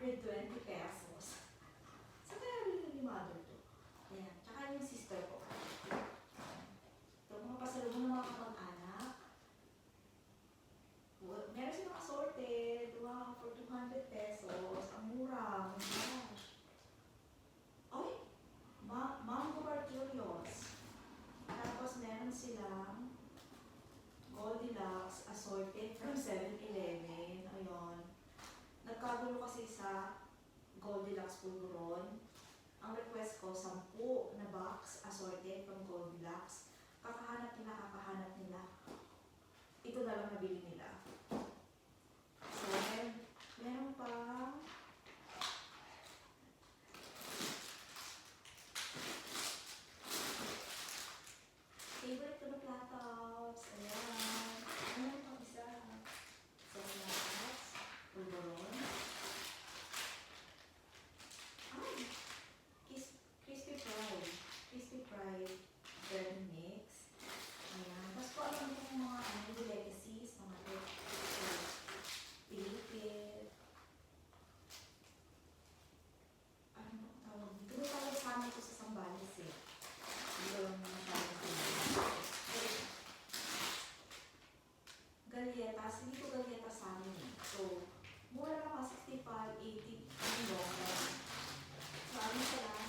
120 pesos. Goldilocks po doon. Ang request ko, 10 na box assorted from Goldilocks. Kakahanap nila, kakahanap nila. Ito na lang nabili nila. Tapos hindi ko ganyan pa sa amin. So, mura lang mga 65, 80, ano ba? So, ano sa lahat?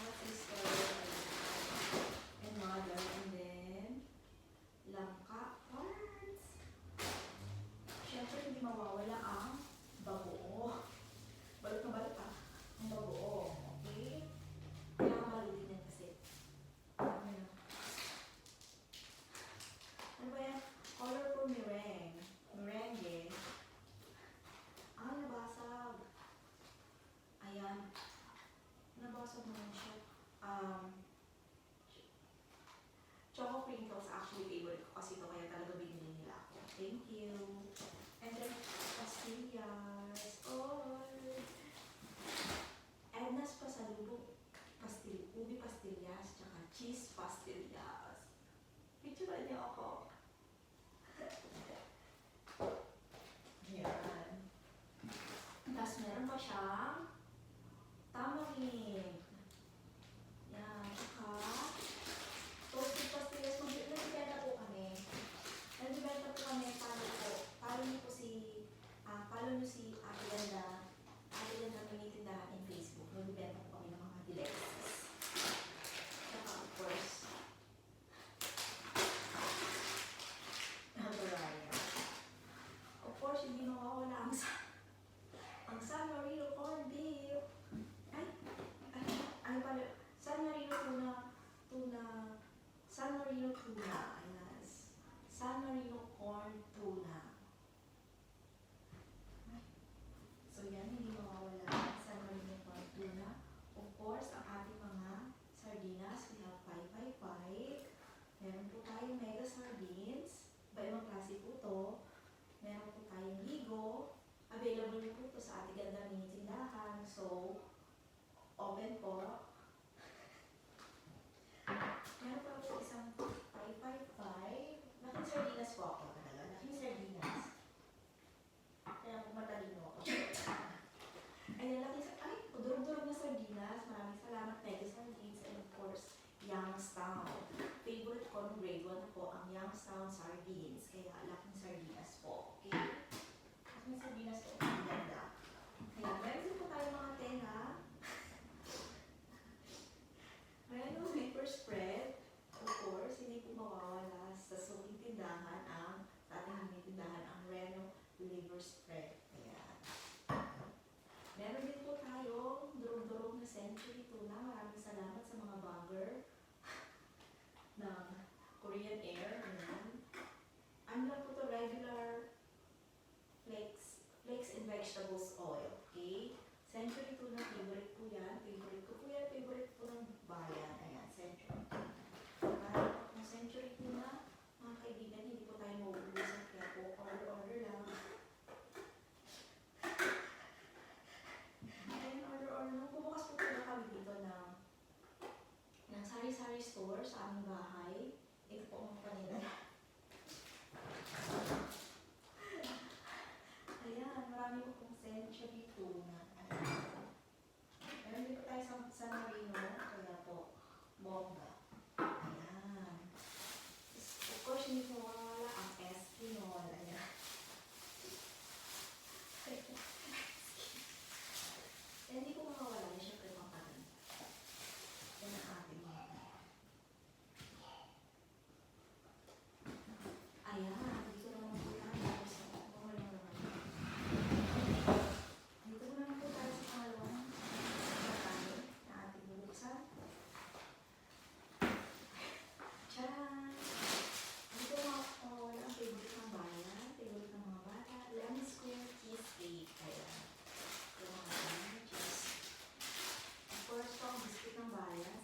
Wow! Favorite ko ng grade 1 po ang Youngstown sardines. Kaya laking sardinas po. Okay? Laking sardinas po ang ganda. Kaya meron din po tayo mga tela. meron yung sleeper spread. Of course, hindi po mawawala sa suking tindahan ang sa ating tindahan ang Reno liver spread. Ayan. Meron din po tayo durog-durog na century tuna. Maraming salamat sa mga bagger. Alma bias.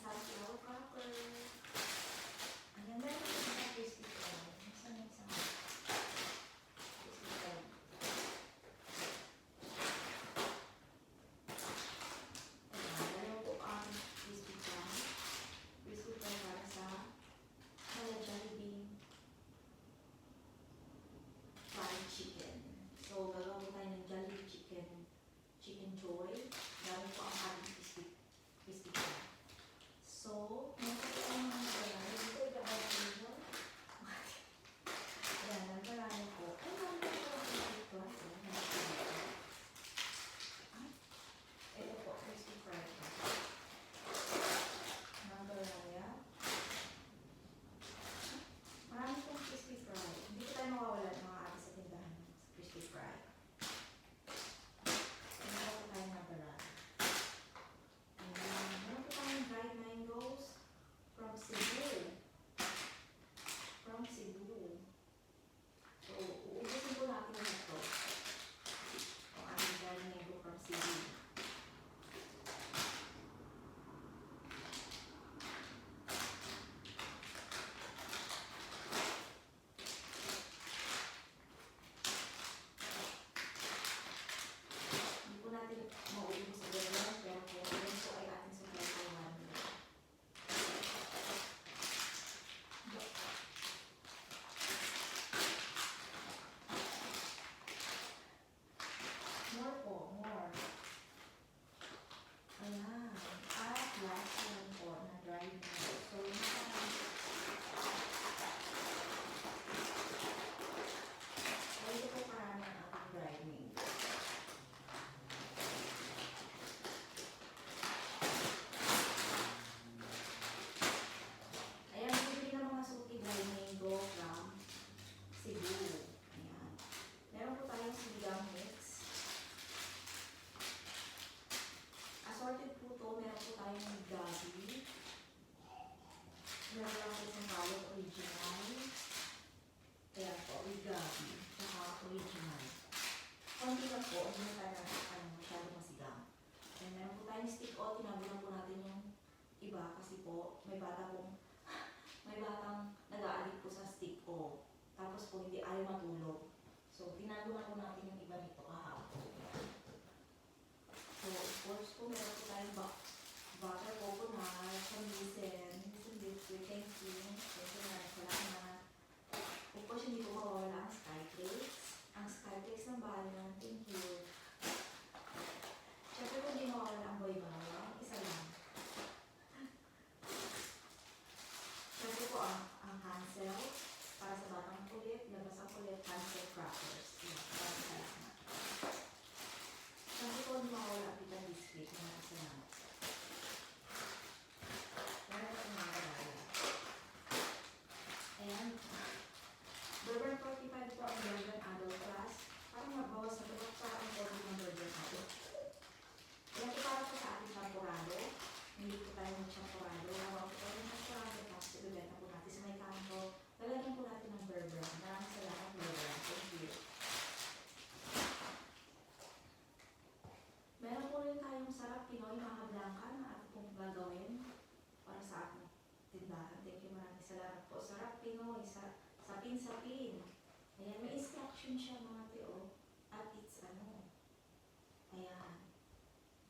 nine stick o, tinagulan po natin yung iba kasi po may bata pong may batang nag-aalik po sa stick o. Tapos po hindi ayaw matulog. So, tinagulan po natin yung iba nito kahapon. So, of course po meron po tayong box. Butter po po na, condition, condition, thank you. Thank you na, salamat. Of course, hindi po 145 po ang Belgian adult class para magbawas sa tumaksa ang COVID ng Belgian adult. Ilan po para po sa ating champurado. Hindi po tayo ng champurado. Nawa po tayo ng champurado tapos ilagay na po natin sa may kanto. Lalagyan po natin ng bear brand. Maraming salamat bear brand. Thank you. Meron po rin tayong sarap Pinoy mga blanca na ako pong gagawin sapin-sapin. Ayan, may instruction siya mga tio. At it's ano. Ayan.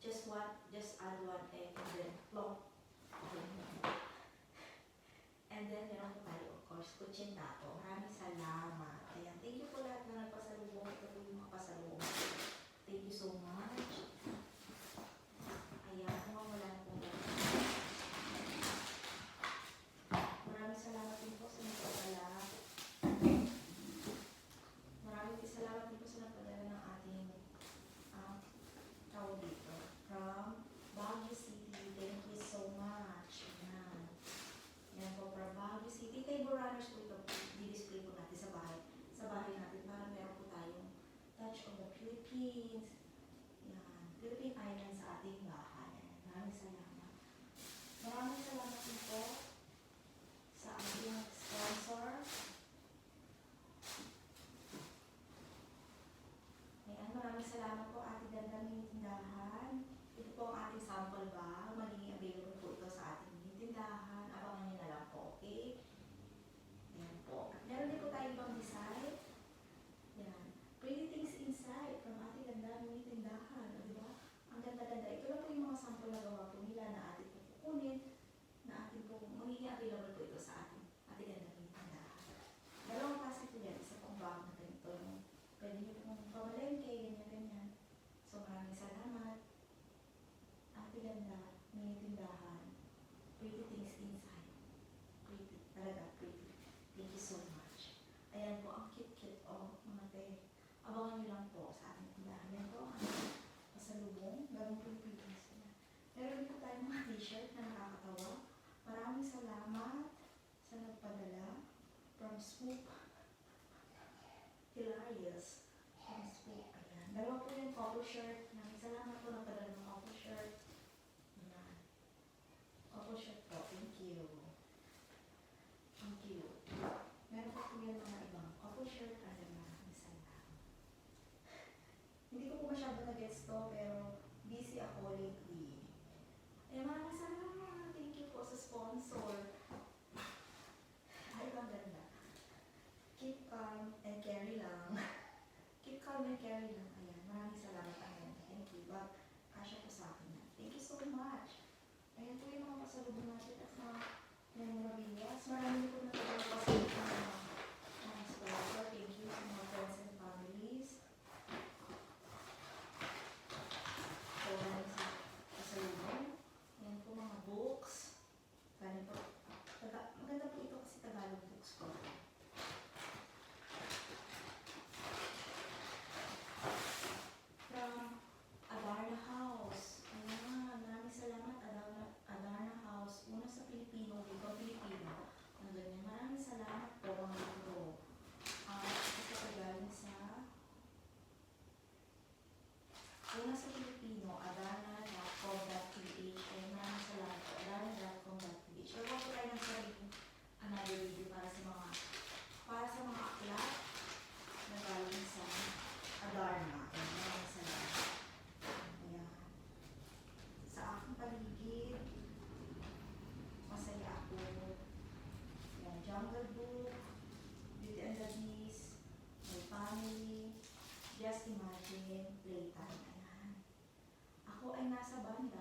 Just one, just add one egg and then plop. And then meron ko tayo, of course, kuchinta. t-shirt na nakakatawa. Maraming salamat sa nagpadala from Swoop ng mga po na natin, playtime. Ayan. Ako ay nasa banda.